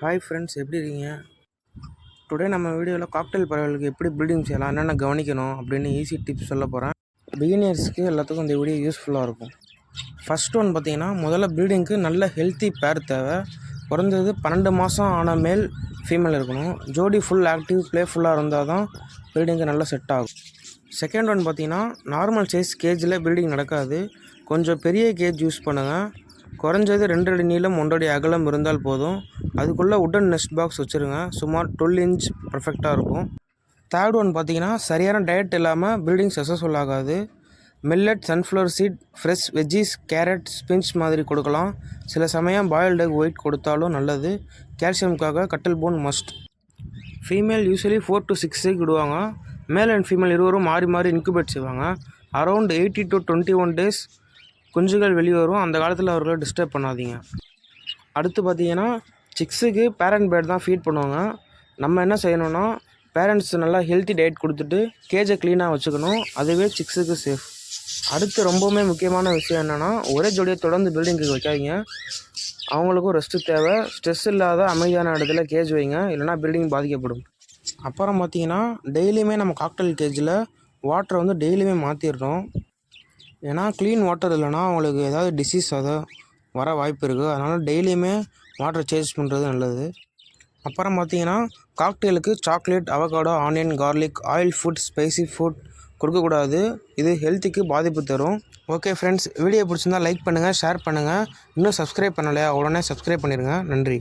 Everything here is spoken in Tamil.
ஹாய் ஃப்ரெண்ட்ஸ் எப்படி இருக்கீங்க? டுடே நம்ம வீடியோவில் காக்டெயில் பறவைகளுக்கு எப்படி ப்ரீடிங் செய்யலாம் என்னென்ன கவனிக்கணும் அப்படின்னு ஈஸி டிப்ஸ் சொல்ல போகிறேன் பிகினியர்ஸ்க்கு எல்லாத்துக்கும் இந்த வீடியோ யூஸ்ஃபுல்லாக இருக்கும். ஃபஸ்ட் ஒன் பார்த்தீங்கன்னா முதல்ல ப்ரீடிங்க்கு நல்ல ஹெல்த்தி பேர் தேவை. குறைஞ்சது பன்னெண்டு மாதம் ஆன மேல் ஃபீமேல் இருக்கணும். ஜோடி ஃபுல் ஆக்டிவ் ப்ளேஃபுல்லாக இருந்தால் தான் ப்ரீடிங்க்கு நல்லா செட் ஆகும். செகண்ட் ஒன் பார்த்தீங்கன்னா நார்மல் சைஸ் கேஜில் ப்ரீடிங் நடக்காது. கொஞ்சம் பெரிய கேஜ் யூஸ் பண்ணுங்கள் குறைஞ்சது ரெண்டு அடி நீளம் ஒன்றடி அகலம் இருந்தால் போதும். அதுக்குள்ளே உட்டன் நெஸ்ட் பாக்ஸ் வச்சுருங்க. சுமார் டுவெல் இன்ச் பர்ஃபெக்டாக இருக்கும். தேர்ட் ஒன் பார்த்தீங்கன்னா சரியான டயட் இல்லாமல் பில்டிங் சக்ஸஸ்ஃபுல் ஆகாது. Millet sunflower seed fresh veggies carrot spinach மாதிரி கொடுக்கலாம். சில சமயம் பாயில்டு எக் ஒயிட் கொடுத்தாலும் நல்லது. கால்சியமுக்காக cuttlebone must female usually four to six விடுவாங்க மேல் அண்ட் ஃபீமேல் இருவரும் மாறி மாறி இன்குபேட் செய்வாங்க. Around eighteen to twenty one days குஞ்சுகள் வெளியே வரும். அந்த காலத்தில் அவர்களை டிஸ்டர்ப் பண்ணாதீங்க. அடுத்து பார்த்தீங்கன்னா சிக்ஸுக்கு பேரண்ட் பேர்ட் தான் ஃபீட் பண்ணுவாங்க. நம்ம என்ன செய்யணும்னா பேரண்ட்ஸ் நல்லா ஹெல்த்தி டயட் கொடுத்துட்டு கேஜை க்ளீனாக வச்சுக்கணும். அதுவே சிக்ஸுக்கு சேஃப் அடுத்து ரொம்பவுமே முக்கியமான விஷயம் என்னென்னா ஒரே ஜோடியை தொடர்ந்து பில்டிங்க்கு வைக்காதீங்க. அவங்களுக்கும் ரெஸ்ட்டு தேவை. ஸ்ட்ரெஸ் இல்லாத அமைதியான இடத்துல கேஜ் வைங்க. இல்லைனா பில்டிங் பாதிக்கப்படும். அப்புறம் பார்த்தீங்கன்னா டெய்லியுமே நம்ம காக்டெயில் கேஜில் வாட்டரை வந்து டெய்லியுமே மாற்றிடுறோம் ஏன்னா க்ளீன் வாட்டர் இல்லைன்னா அவங்களுக்கு ஏதாவது டிசீஸ் அதை வர வாய்ப்பு இருக்குது அதனால் டெய்லியுமே வாட்டர் சேஞ்ச் பண்ணுறது நல்லது. அப்புறம் பார்த்தீங்கன்னா காக்டெயிலுக்கு chocolate avocado onion garlic oil food spicy food கொடுக்கக்கூடாது இது ஹெல்த்துக்கு பாதிப்பு தரும். ஓகே ஃப்ரெண்ட்ஸ் வீடியோ பிடிச்சிருந்தா லைக் பண்ணுங்கள் ஷேர் பண்ணுங்கள் இன்னும் சப்ஸ்கிரைப் பண்ணலையா? உடனே சப்ஸ்கிரைப் பண்ணிடுங்க நன்றி.